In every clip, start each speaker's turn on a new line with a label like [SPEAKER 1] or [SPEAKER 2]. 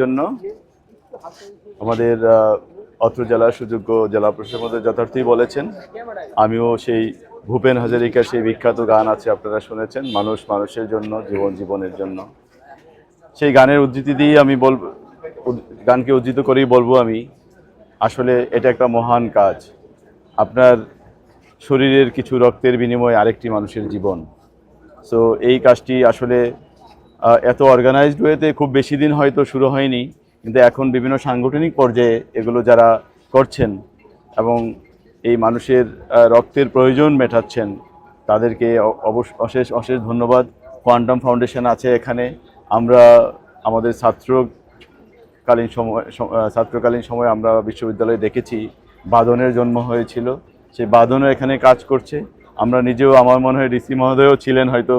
[SPEAKER 1] জন্য আমাদের অত্র জেলার সুযোগ্য জেলা প্রশাসক যথার্থই বলেছেন। আমিও সেই ভূপেন হাজারিকার সেই বিখ্যাত গান আছে আপনারা শুনেছেন, মানুষ মানুষের জন্য, জীবন জীবনের জন্য। সেই গানের উদ্ধৃতি দিয়ে আমি বলব গানকে উদ্ধৃত করেই বলব আমি, আসলে এটা একটা মহান কাজ। আপনার শরীরের কিছু রক্তের বিনিময়ে আরেকটি মানুষের জীবন। সো এই কাজটি আসলে এত অর্গানাইজড ওয়েতে খুব বেশি দিন হয়তো শুরু হয়নি, কিন্তু এখন বিভিন্ন সাংগঠনিক পর্যায়ে এগুলো যারা করছেন এবং এই মানুষের রক্তের প্রয়োজন মেটাচ্ছেন, তাদেরকে অশেষ অশেষ ধন্যবাদ। কোয়ান্টাম ফাউন্ডেশন আছে এখানে। আমরা আমাদের ছাত্রকালীন সময় ছাত্রকালীন সময় আমরা বিশ্ববিদ্যালয়ে দেখেছি, বাদনের জন্ম হয়েছিল। সেই বাদনও এখানে কাজ করছে। আমরা নিজেও, আমার মনে হয় ডিসি মহোদয়ও ছিলেন হয়তো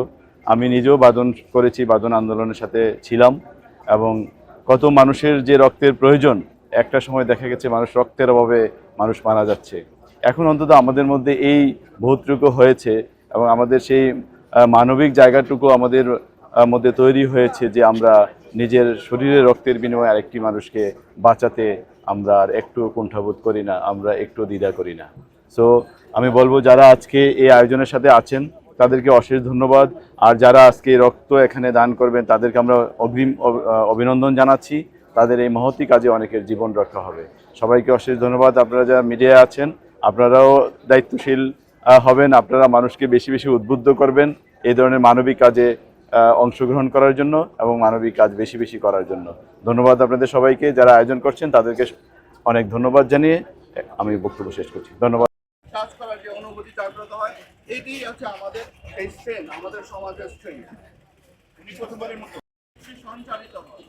[SPEAKER 1] আমি নিজেও বাদন করেছি, বাদন আন্দোলনের সাথে ছিলাম এবং কত মানুষের যে রক্তের প্রয়োজন, একটা সময় দেখা গেছে মানুষ রক্তের অভাবে মানুষ মারা যাচ্ছে। এখন অন্তত আমাদের মধ্যে এই বোধটুকু হয়েছে এবং আমাদের সেই মানবিক জায়গাটুকু আমাদের মধ্যে তৈরি হয়েছে যে আমরা নিজের শরীরের রক্তের বিনিময়ে আরেকটি মানুষকে বাঁচাতে আমরা আর একটু কুণ্ঠাবোধ করি না, আমরা একটু দ্বিধা করি না। সো আমি বলব যারা আজকে এই আয়োজনের সাথে আছেন তাদেরকে অশেষ ধন্যবাদ। আর যারা আজকে রক্ত এখানে দান করবেন, তাদেরকে আমরা অগ্রিম অভিনন্দন জানাচ্ছি। তাদের এই মহতি কাজে অনেকের জীবন রক্ষা হবে। সবাইকে অশেষ ধন্যবাদ। আপনারা যারা মিডিয়ায় আছেন, আপনারাও দায়িত্বশীল হবেন। আপনারা মানুষকে বেশি বেশি উদ্বুদ্ধ করবেন এই ধরনের মানবিক কাজে অংশগ্রহণ করার জন্য এবং মানবিক কাজ বেশি বেশি করার জন্য। ধন্যবাদ আপনাদের সবাইকে। যারা আয়োজন করছেন, তাদেরকে অনেক ধন্যবাদ জানিয়ে আমি বক্তব্য শেষ করছি। ধন্যবাদ।
[SPEAKER 2] অনুভূতি জাগ্রত হয় এটি হচ্ছে আমাদের এই স্ট্রেন আমাদের সমাজের স্ট্রেন উনি প্রথমবারের মতো সঞ্চালিত হয়।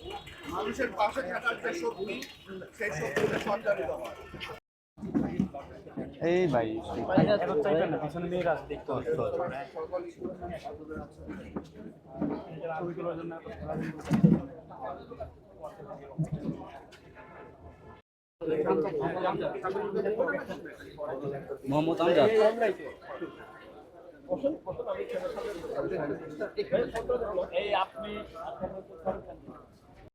[SPEAKER 2] মানুষের পাশে থাকার যে শক্তি সেই শক্তিতে সঞ্চালিত হয়।
[SPEAKER 3] এই ভাই মোহাম্মদ আমজাদ।
[SPEAKER 2] এই আপনি